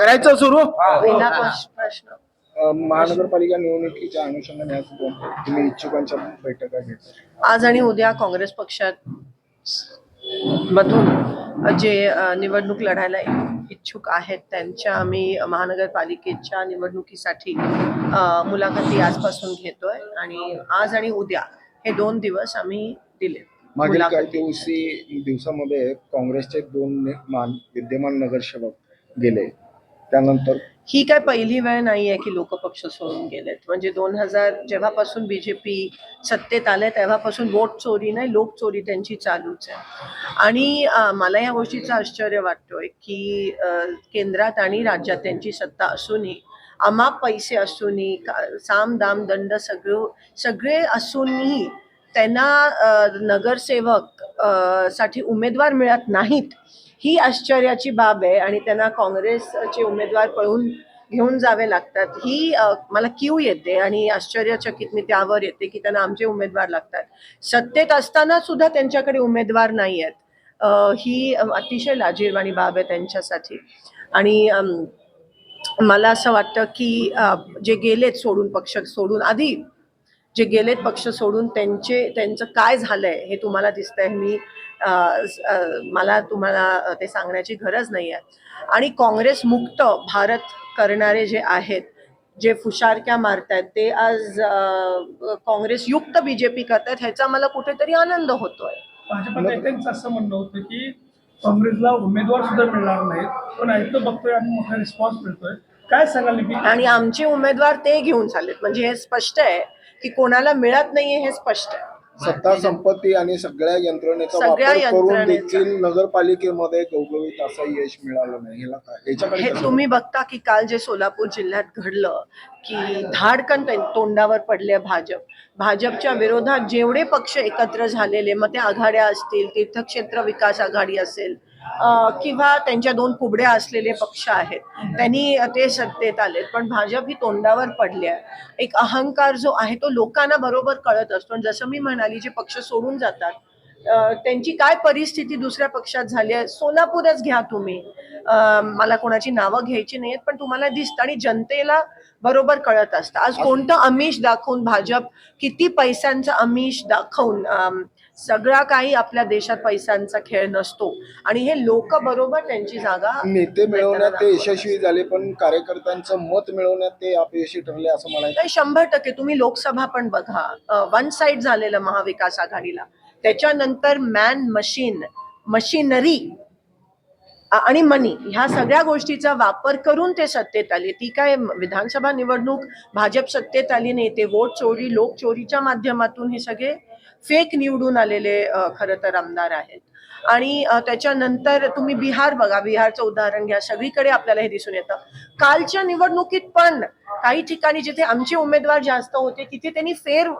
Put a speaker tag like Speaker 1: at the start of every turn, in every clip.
Speaker 1: करायचं सुरू?
Speaker 2: प्रश्न.
Speaker 3: महानगरपालिका निवडणुकीच्या अनुषंगाने आज दोन तुम्ही इच्छुकांच्या बैठका घेता
Speaker 2: आज आणि उद्या काँग्रेस पक्षात मधून जे निवडणूक लढायला इच्छुक आहेत त्यांच्या आम्ही महानगरपालिकेच्या निवडणुकीसाठी मुलाखती आजपासून घेतोय. आणि आज आणि उद्या हे दोन दिवस आम्ही दिले
Speaker 3: मागील काही दिवशी दिवसामध्ये काँग्रेसचे दोन मान- विद्यमान नगरसेवक गेले. त्यानंतर?
Speaker 2: ही काय पहिली वेळ नाहीये की लोक पक्ष सोडून गेलेत. म्हणजे दोन हजार जेव्हापासून बीजेपी सत्तेत आले तेव्हापासून वोट चोरी नाही लोक चोरी त्यांची चालूच आहे. आणि मला या गोष्टीचं आश्चर्य वाटतोय की केंद्रात आणि राज्यात त्यांची सत्ता असूनही अमाप पैसे असूनही साम दाम दंड सगळं सगळे असूनही त्यांना नगरसेवकसाठी उमेदवार मिळत नाहीत. ही आश्चर्याची बाब आहे आणि त्यांना काँग्रेसचे उमेदवार पळून घेऊन जावे लागतात. ही मला क्यू येते आणि आश्चर्यचकित मी त्यावर येते की त्यांना आमचे उमेदवार लागतात. सत्तेत असताना सुद्धा त्यांच्याकडे उमेदवार नाही आहेत. ही अतिशय लाजीरवाणी बाब आहे त्यांच्यासाठी. आणि मला असं वाटतं की जे गेलेत सोडून पक्ष सोडून आधी जे गेलेत पक्ष सोडून त्यांचे त्यांचं काय झालंय हे तुम्हाला दिसतंय मी मला तुम्हाला ते सांगण्याची गरज नाही आहे आणि काँग्रेस मुक्त भारत करणारे जे आहेत जे फुशारक्या मारतायत ते आज काँग्रेस युक्त बीजेपी करतायत ह्याचा मला कुठेतरी आनंद होतोय.
Speaker 4: भाजपा असं म्हणणं होतं की काँग्रेसला उमेदवार सुद्धा मिळणार नाहीत पण ऐकतो बघतोय आणि मोठा रिस्पॉन्स मिळतोय. काय सांगाल
Speaker 2: आणि आमचे उमेदवार ते घेऊन चाललेत. म्हणजे हे स्पष्ट आहे की कोणाला मिळत नाहीये हे स्पष्ट आहे.
Speaker 3: सत्ता संपत्ती आणि सगळ्या यंत्रणेचा
Speaker 2: सगळ्या
Speaker 3: वापर करून
Speaker 2: यंत्रणेचा.
Speaker 3: देखील नगरपालिकेमध्ये गवगवीत असं यश मिळालं नाही. ह्याला काय याच्याकडे
Speaker 2: हे
Speaker 3: कसं
Speaker 2: तुम्ही बघता की काल जे सोलापूर जिल्ह्यात घडलं की धाडकन ते- तोंडावर पडले भाजप. भाजपच्या विरोधात जेवढे पक्ष एकत्र झालेले मग ते आघाड्या असतील तीर्थक्षेत्र विकास आघाडी असेल किंवा त्यांच्या दोन कुबड्या असलेले पक्ष आहेत. त्यांनी ते सत्तेत आलेत. पण भाजप ही तोंडावर पडली आहे. एक अहंकार जो आहे तो लोकांना बरोबर कळत असतो. आणि जसं मी म्हणाली जे पक्ष सोडून जातात त्यांची काय परिस्थिती दुसऱ्या पक्षात झाली आहे सोलापूरच घ्या तुम्ही. मला कोणाची नावं घ्यायची नाहीत पण तुम्हाला दिसतं आणि जनतेला बरोबर कळत असतं. आज कोणतं आमिष दाखवून भाजप किती पैशांचं आमिष दाखवून सगळा काही आपल्या देशात पैशांचा खेळ नसतो. आणि हे लोक बरोबर त्यांची जागा
Speaker 3: नेते मिळवण्यात ते यशस्वी झाले पण कार्यकर्त्यांचं मत मिळवण्यात ते अपयशी ठरले असं म्हणायचं.
Speaker 2: शंभर टक्के. तुम्ही लोकसभा पण बघा. वन साइड झालेलं महाविकास आघाडीला. त्याच्यानंतर मॅन मशीन मशिनरी आणि मनी ह्या सगळ्या गोष्टीचा वापर करून ते सत्तेत आले. ती काय विधानसभा निवडणूक भाजप सत्तेत आली नाही ते वोट चोरी लोक चोरीच्या माध्यमातून हे सगळे फेक निवडून आलेले खरं तर आमदार आहेत. आणि त्याच्यानंतर तुम्ही बिहार बघा बिहारचं उदाहरण घ्या. सगळीकडे आपल्याला हे दिसून येतं. कालच्या निवडणुकीत पण काही ठिकाणी जिथे आमचे उमेदवार जास्त होते तिथे त्यांनी फेर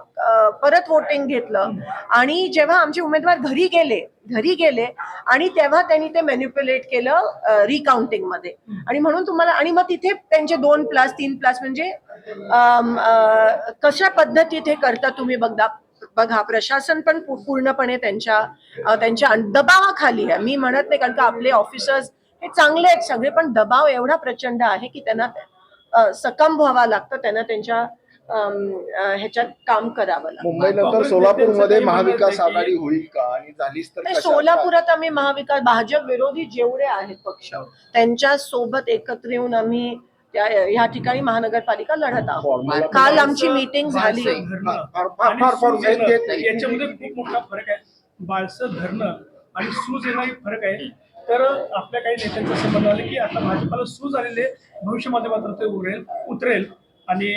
Speaker 2: परत वोटिंग घेतलं. आणि जेव्हा आमचे उमेदवार घरी गेले घरी गेले आणि तेव्हा त्यांनी ते मॅन्युप्युलेट केलं रिकाउंटिंगमध्ये. आणि म्हणून तुम्हाला आणि मग तिथे त्यांचे दोन प्लस तीन प्लस म्हणजे कशा पद्धतीत हे करता तुम्ही बघता? बघा प्रशासन पण पूर्णपणे त्यांच्या त्यांच्या दबावाखाली आहे. मी म्हणत नाही कारण का आपले ऑफिसर्स हे चांगले आहेत सगळे पण दबाव एवढा प्रचंड आहे की त्यांना सकम व्हावा लागतं. त्यांना त्यांच्या ह्याच्यात काम करावं लागतं.
Speaker 3: सोलापूरमध्ये महाविकास आघाडी होईल का? आणि झालीच तर?
Speaker 2: सोलापुरात आम्ही महाविकास भाजप विरोधी जेवढे आहेत पक्ष त्यांच्यासोबत एकत्र येऊन आम्ही त्या ह्या ठिकाणी महानगरपालिका लढत आहोत. काल आमची मीटिंग झाली.
Speaker 4: याच्यामध्ये खूप मोठा फरक आहे. बाळसं धरणं आणि सूज येणं एक फरक आहे. तर आपल्या काही नेत्यांचं असं म्हणणं आलं की आता भाजपाला सूज आलेले भविष्यामध्ये मात्र ते उरेल उतरेल. आणि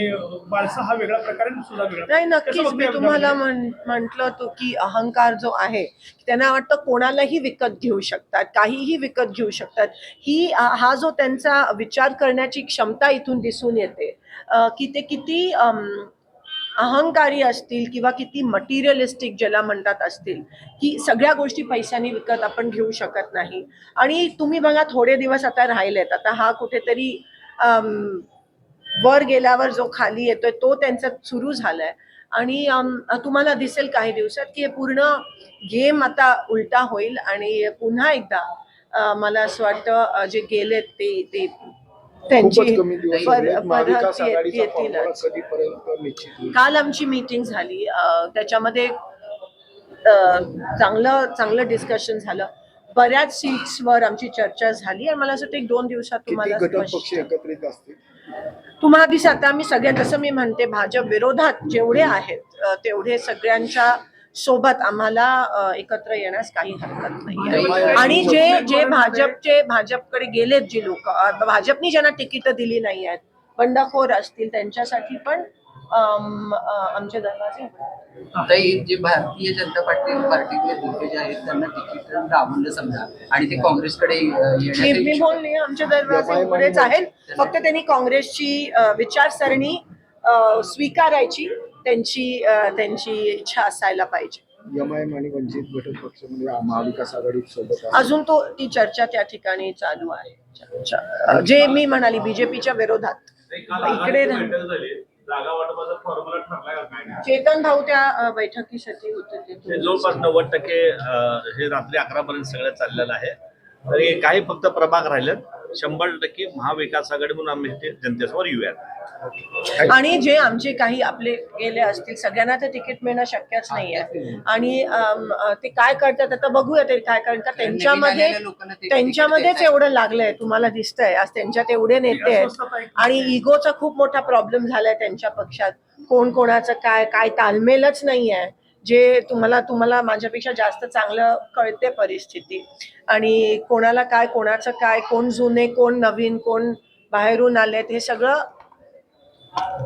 Speaker 4: बाळसा हा वेगळा प्रकार सुजा वेगळा
Speaker 2: नाही नक्कीच. मी तुम्हाला? म्हटल होतो की अहंकार जो आहे त्यांना वाटतं कोणालाही विकत घेऊ शकतात काहीही विकत घेऊ शकतात. ही हा जो त्यांचा विचार करण्याची क्षमता इथून दिसून येते की ते किती अहंकारी असतील किंवा किती मटिरियलिस्टिक ज्याला म्हणतात असतील की सगळ्या गोष्टी पैशाने विकत आपण घेऊ शकत नाही. आणि तुम्ही बघा थोडे दिवस आता राहिलेत. आता हा कुठेतरी वर गेल्यावर जो खाली येतोय तो त्यांचा सुरू झालाय. आणि तुम्हाला दिसेल काही दिवसात की हे पूर्ण गेम आता उलटा होईल आणि पुन्हा एकदा मला असं वाटतं जे गेलेत ते ते त्यांची
Speaker 3: खूपच कमी दिवस
Speaker 2: पर-
Speaker 3: उरलेत. महाविकास
Speaker 2: परत ये-
Speaker 3: आघाडीचा
Speaker 2: येतीलच.
Speaker 3: फॉर्म्युला कधीपर्यंत निश्चित होईल?
Speaker 2: काल आमची मीटिंग झाली. त्याच्यामध्ये चांगलं चांगलं डिस्कशन झालं. बऱ्याच सीट्सवर आमची चर्चा झाली आणि मला असं वाटतं एक दोन दिवसात तुम्हाला तुम्हाला दिसत आता आम्ही सगळ्या जसं मी म्हणते भाजप विरोधात जेवढे आहेत तेवढे सगळ्यांच्या सोबत आम्हाला एकत्र येण्यास काही हरकत नाही आणि जे जे भाजपचे भाजपकडे गेलेत जे लोक भाजपनी ज्यांना तिकीट दिली नाही आहेत बंडखोर असतील त्यांच्यासाठी पण आमचे दरवाजे.
Speaker 1: आता हे जे भारतीय जनता पार्टी पार्टीतले दिग्गज आहेत त्यांना तिकीट डावललं समजा आणि ते काँग्रेसकडे अं,
Speaker 2: मी
Speaker 1: येण्याचा
Speaker 2: मी
Speaker 1: इच्छुक
Speaker 2: बोलले आमचे दरवाजे उघडेच आहेत. फक्त त्यांनी काँग्रेसची विचारसरणी स्वीकारायची त्यांची त्यांची इच्छा असायला पाहिजे.
Speaker 3: आणि वंचित घटक पक्ष म्हणजे महाविकास सोबत आहे.
Speaker 2: अजून तो ती चर्चा त्या ठिकाणी चालू आहे. जे मी म्हणाली बीजेपीच्या विरोधात. इकडे
Speaker 5: जागा वाटपाचा फॉर्म्युला ठरलाय का? काय नाही?
Speaker 2: चेतन भाऊ त्या बैठकीसाठी होते
Speaker 5: हे
Speaker 2: ते
Speaker 5: जवळपास नव्वद टक्के अं, हे रात्री अकरा पर्यंत सगळं चाललेलं आहे. तरी काही फक्त प्रभाग राहिलेत. शंभर टक्के महाविकास आघाडी म्हणून आम्ही ते जनतेसमोर येऊयात.
Speaker 2: आणि जे आमचे काही आपले गेले असतील सगळ्यांना ते तिकीट मिळणं शक्यच नाहीये. आणि ते काय करतात आता बघूया ते काय कारण का त्यांच्यामध्ये त्यांच्यामध्येच एवढं लागलंय तुम्हाला दिसतंय. आज त्यांच्यात एवढे नेते आहेत. आणि इगोचा खूप मोठा प्रॉब्लेम झालाय त्यांच्या पक्षात. कोण कोणाचं काय काय तालमेलच नाही आहे जे तुम्हाला तुम्हाला माझ्यापेक्षा जास्त चांगलं कळते परिस्थिती. आणि कोणाला काय कोणाचं काय कोण जुने कोण नवीन कोण बाहेरून आलेत हे सगळं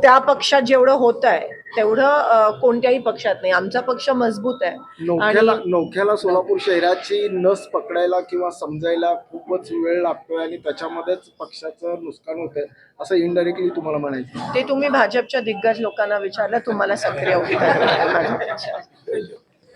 Speaker 2: त्या पक्षात जेवढं होत आहे तेवढं कोणत्याही पक्षात नाही. आमचा पक्ष मजबूत आहे.
Speaker 3: नौख्याला नौख्याला सोलापूर शहराची नस पकडायला किंवा समजायला खूपच वेळ लागतोय आणि त्याच्यामध्येच पक्षाचं नुकसान होतंय असं इनडायरेक्टली तुम्हाला म्हणायचं
Speaker 2: ते तुम्ही भाजपच्या दिग्गज लोकांना विचारलं तुम्हाला सक्रिय आहे.